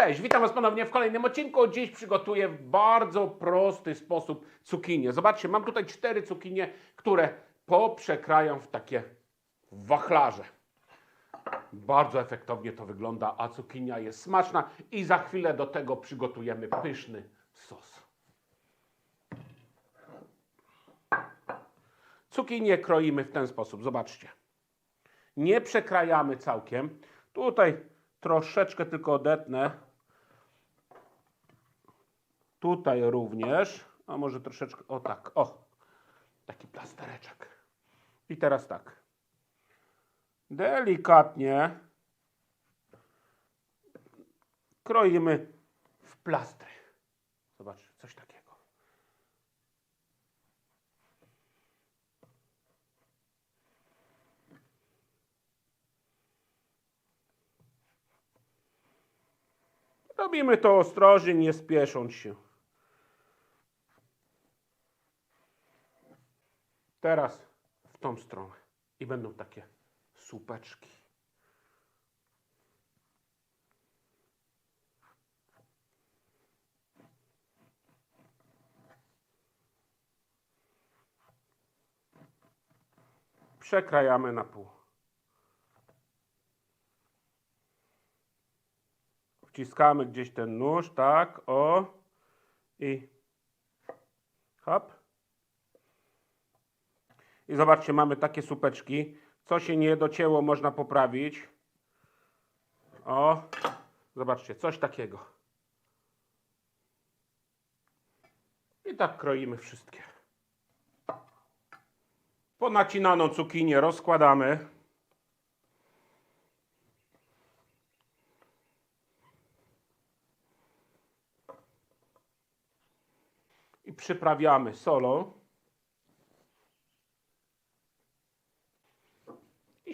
Cześć, witam Was ponownie w kolejnym odcinku. Dziś przygotuję w bardzo prosty sposób cukinię. Zobaczcie, mam tutaj cztery cukinie, które poprzekrają w takie wachlarze. Bardzo efektownie to wygląda, a cukinia jest smaczna i za chwilę do tego przygotujemy pyszny sos. Cukinię kroimy w ten sposób, zobaczcie. Nie przekrajamy całkiem. Tutaj troszeczkę tylko odetnę. Tutaj również. A może troszeczkę, o tak, o. Taki plastereczek. I teraz tak. Delikatnie kroimy w plastry. Zobacz, coś takiego. Robimy to ostrożnie, nie spiesząc się. Teraz w tą stronę. I będą takie słupeczki. Przekrajamy na pół. Wciskamy gdzieś ten nóż, tak, o. I hop. I zobaczcie, mamy takie supeczki. Co się nie docięło, można poprawić. O, zobaczcie, coś takiego. I tak kroimy wszystkie. Ponacinaną cukinię rozkładamy. I przyprawiamy solą.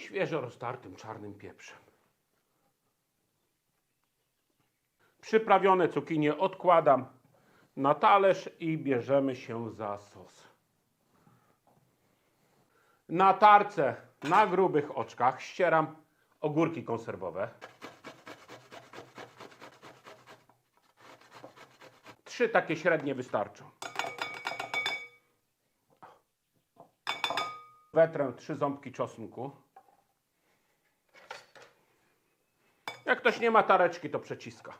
Świeżo roztartym czarnym pieprzem. Przyprawione cukinie odkładam na talerz i bierzemy się za sos. Na tarce na grubych oczkach ścieram ogórki konserwowe. Trzy takie średnie wystarczą. Wetrę trzy ząbki czosnku. Jak ktoś nie ma tareczki, to przeciska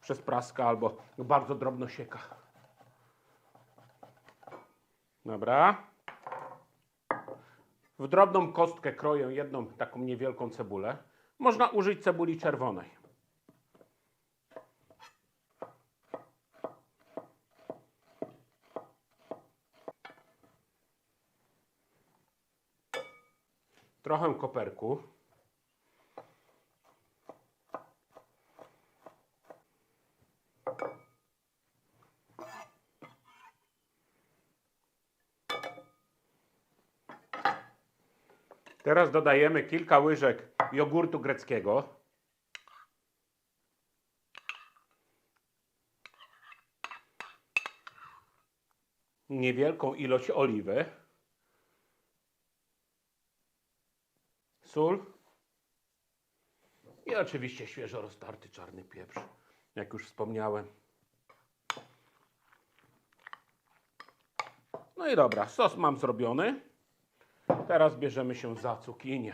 przez praskę albo bardzo drobno sieka. Dobra. W drobną kostkę kroję jedną taką niewielką cebulę. Można użyć cebuli czerwonej. Trochę koperku. Teraz dodajemy kilka łyżek jogurtu greckiego. Niewielką ilość oliwy. Sól. I oczywiście świeżo roztarty czarny pieprz, jak już wspomniałem. No i dobra, sos mam zrobiony. Teraz bierzemy się za cukinię.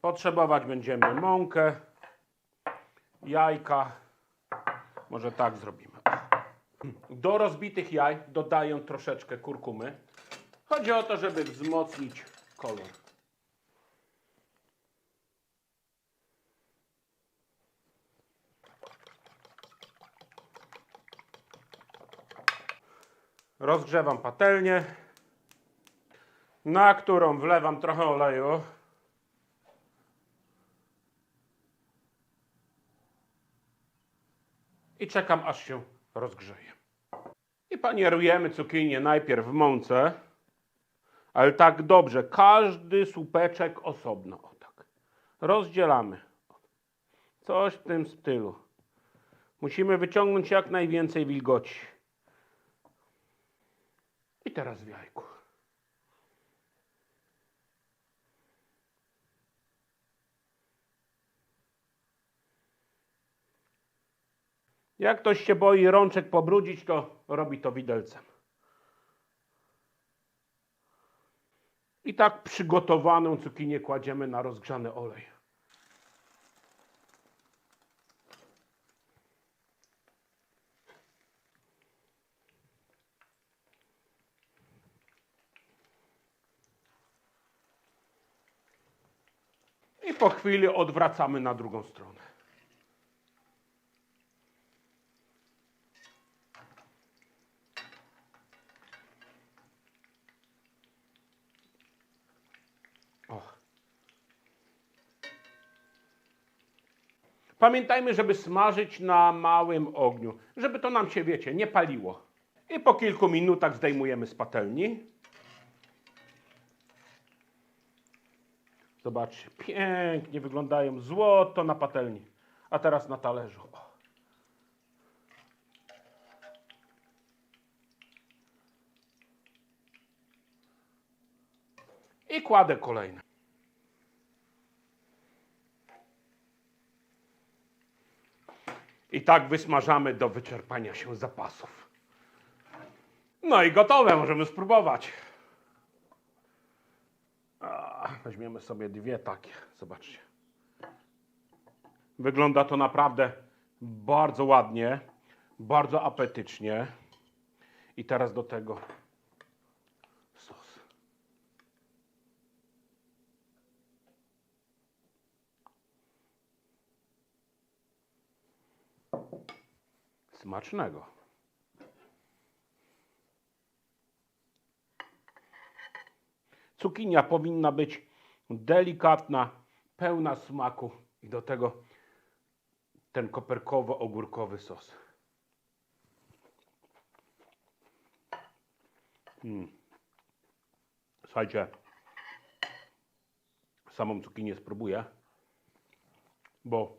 Potrzebować będziemy mąkę, jajka. Może tak zrobimy. Do rozbitych jaj dodaję troszeczkę kurkumy. Chodzi o to, żeby wzmocnić kolor. Rozgrzewam patelnię na którą wlewam trochę oleju. I czekam, aż się rozgrzeje. I panierujemy cukinię najpierw w mące, ale tak dobrze, każdy słupeczek osobno. O tak. Rozdzielamy. Coś w tym stylu. Musimy wyciągnąć jak najwięcej wilgoci. I teraz w jajku. Jak ktoś się boi rączek pobrudzić, to robi to widelcem. I tak przygotowaną cukinię kładziemy na rozgrzany olej. I po chwili odwracamy na drugą stronę. O. Pamiętajmy, żeby smażyć na małym ogniu, żeby to nam się, wiecie, nie paliło. I po kilku minutach zdejmujemy z patelni. Zobaczcie, pięknie wyglądają złoto na patelni. A teraz na talerzu. I kładę kolejne. I tak wysmażamy do wyczerpania się zapasów. No i gotowe, możemy spróbować. A, Weźmiemy sobie dwie takie. Zobaczcie. Wygląda to naprawdę bardzo ładnie, bardzo apetycznie. I teraz do tego sos. Smacznego. Cukinia powinna być delikatna, pełna smaku i do tego ten koperkowo-ogórkowy sos. Mm. Słuchajcie, samą cukinię spróbuję, bo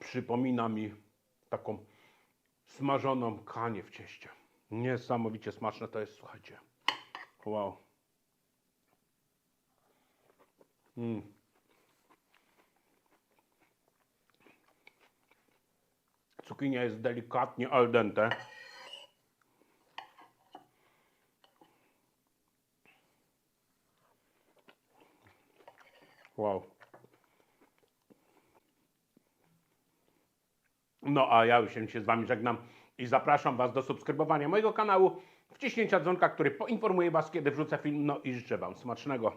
przypomina mi taką smażoną kanię w cieście. Niesamowicie smaczne to jest, słuchajcie. Wow. Mm. Cukinia jest delikatnie al dente. Wow. No a ja już się z Wami żegnam i zapraszam Was do subskrybowania mojego kanału, wciśnięcia dzwonka, który poinformuje Was, kiedy wrzucę film. No i życzę Wam smacznego.